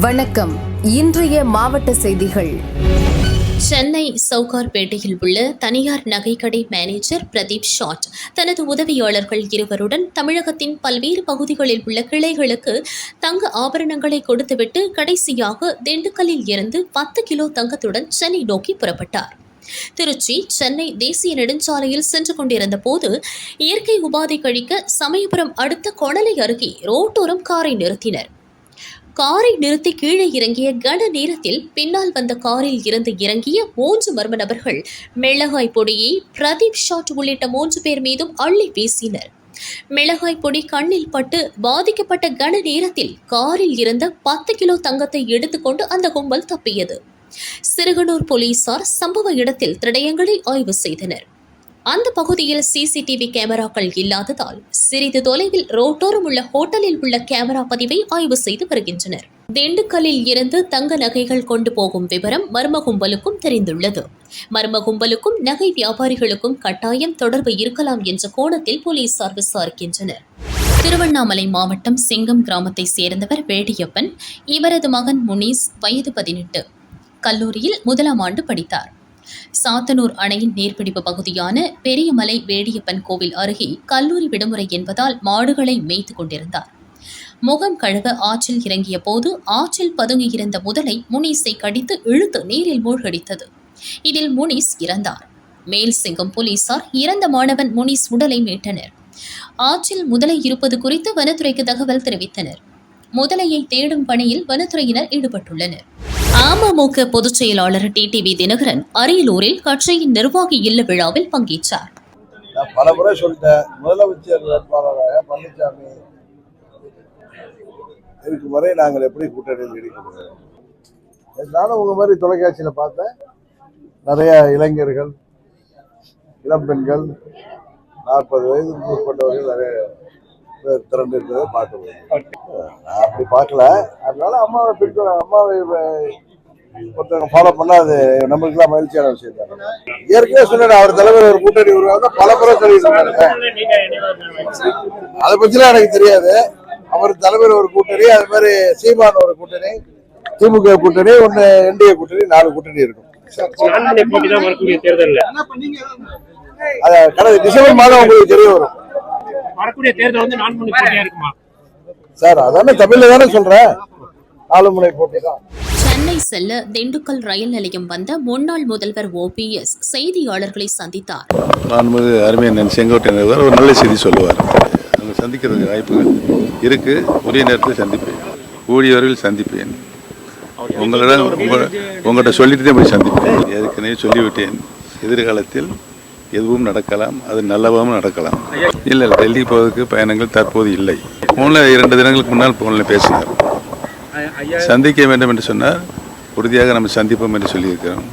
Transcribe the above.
வணக்கம். இன்றைய மாவட்ட செய்திகள். சென்னை சவுகார்பேட்டையில் உள்ள தனியார் நகைக்கடை மேனேஜர் பிரதீப் ஷாட் தனது உதவியாளர்கள் இருவருடன் தமிழகத்தின் பல்வேறு பகுதிகளில் உள்ள கிளைகளுக்கு தங்க ஆபரணங்களை கொடுத்துவிட்டு கடைசியாக திண்டுக்கல்லில் இருந்து பத்து கிலோ தங்கத்துடன் சென்னை நோக்கி புறப்பட்டார். திருச்சி சென்னை தேசிய நெடுஞ்சாலையில் சென்று கொண்டிருந்த போது இயற்கை உபாதை கழிக்க சமயபுரம் அடுத்த கொணலை அருகே ரோட்டோரம் காரை நிறுத்தினர். காரை நிறுத்தி கீழே இறங்கிய கன நேரத்தில் பின்னால் வந்த காரில் இருந்து இறங்கிய மூன்று மர்ம நபர்கள் மிளகாய் பொடியை பிரதீப் ஷாட் உள்ளிட்ட மூன்று பேர் மீதும் அள்ளி வீசினர். மிளகாய் பொடி கண்ணில் பட்டு பாதிக்கப்பட்ட கன நேரத்தில் காரில் இருந்த பத்து கிலோ தங்கத்தை எடுத்துக்கொண்டு அந்த கும்பல் தப்பியது. சிறுகனூர் போலீசார் சம்பவ இடத்தில் தடயங்களை ஆய்வு செய்தனர். அந்த பகுதியில் சிசிடிவி கேமராக்கள் இல்லாததால் சிறிது தொலைவில் ரோட்டோரம் உள்ள ஹோட்டலில் உள்ள கேமரா பதிவை ஆய்வு செய்து வருகின்றனர். திண்டுக்கல்லில் இருந்து தங்க நகைகள் கொண்டு போகும் விவரம் மர்ம கும்பலுக்கும் தெரிந்துள்ளது. மர்ம கும்பலுக்கும் நகை வியாபாரிகளுக்கும் கட்டாயம் தொடர்பு இருக்கலாம் என்ற கோணத்தில் போலீசார் விசாரிக்கின்றனர். திருவண்ணாமலை மாவட்டம் சிங்கம் கிராமத்தை சேர்ந்தவர் வேடியப்பன் இவரது மகன் முனீஸ் வயது பதினெட்டு. கல்லூரியில் முதலாம் ஆண்டு படித்தார். சாத்தனூர் அணையின் நீர்பிடிப்பு பகுதியான பெரியமலை வேடியப்பன் கோவில் அருகே கல்லூரி விடுமுறை என்பதால் மாடுகளை மேய்த்து கொண்டிருந்தார். முகம் கழுவ ஆற்றில் இறங்கிய போது ஆற்றில் பதுங்கியிருந்த முதலை முனிஸை கடித்து இழுத்து நீரில் மூழ்கடித்தது. இதில் முனீஸ் இறந்தார். மேல் சிங்கம் போலீசார் இறந்த மாணவன் முனீஸ் உடலை மீட்டனர். ஆற்றில் முதலை இருப்பது குறித்து வனத்துறைக்கு தகவல் தெரிவித்தனர். முதலையை தேடும் பணியில் வனத்துறையினர் ஈடுபட்டுள்ளனர். அமமுக பொதுச் செயலாளர் டிடிவி தினகரன் அரியலூரில் கட்சியின் நிர்வாகி இல்ல விழாவில் பங்கேற்றார். நான் பல முறை சொல்லிட்டேன். முதலமைச்சர் வேட்பாளராக பழனிசாமி இருக்கும் வரை நாங்கள் எப்படி கூட்டணியில் நீடிக்கிறோம் நானும் உங்க மாதிரி தொலைக்காட்சியில் பார்த்தேன். நிறைய இளைஞர்கள் இளம் பெண்கள் நாற்பது வயது உட்பட்டவர்கள் நிறைய பேர் திரண்டு இருக்கிறதை பார்க்க முடியும் நான் அப்படி பார்க்கல. அதனால அம்மாவை பிடிக்க அம்மாவை ஒருத்தவங்க ஃபாலோ பண்ணா அது நம்மளுக்குலாம் மகிழ்ச்சியான விஷயம் தான். ஏற்கனவே சொன்னேன் அவர் தலைவர் ஒரு கூட்டணி உருவாக பல முறை சொல்லியிருக்காங்க அதை பத்திலாம் எனக்கு தெரியாது. அவர் தலைவர் ஒரு கூட்டணி அது மாதிரி சீமான் ஒரு கூட்டணி திமுக கூட்டணி ஒன்னு என்டிஏ கூட்டணி நாலு கூட்டணி இருக்கும். அது கடந்த டிசம்பர் மாதம் உங்களுக்கு தெரிய வரும். வரக்கூடிய தேர்தல் வந்து நான்மணி போட்டியா இருக்குமா? சார் அதானே தமிழ்ல தானே சொல்றேன். நாலு முனை போட்டி தான். சென்னை செல்ல திண்டுக்கல் ரயில் நிலையம் வந்த முன்னாள் முதல்வர் ஓபிஎஸ் செய்தியாளர்களை சந்தித்தார். மாண்புமிகு அருமையண்ணன் செங்கோட்டையன் ஒரு நல்ல செய்தி சொல்லுவார். அவங்க சந்திக்கிறதுக்கு வாய்ப்புகள் இருக்கு. உரிய நேரத்தில் சந்திப்பேன். கூடியவர்கள் சந்திப்பேன். உங்களிடம் உங்கள்கிட்ட சொல்லிட்டு தான் போய் சந்திப்பேன். ஏற்கனவே சொல்லிவிட்டேன். எதிர்காலத்தில் எதுவும் நடக்கலாம் அது நல்லவாகவும் நடக்கலாம். இல்லை இல்லை டெல்லி போவதற்கு பயணங்கள் தற்போது இல்லை. போனில் இரண்டு தினங்களுக்கு முன்னால் போனில் பேசினார். சந்திக்க வேண்டும் என்று சொன்னார். உறுதியாக நம்ம சந்திப்போம் என்று சொல்லியிருக்கிறோம்.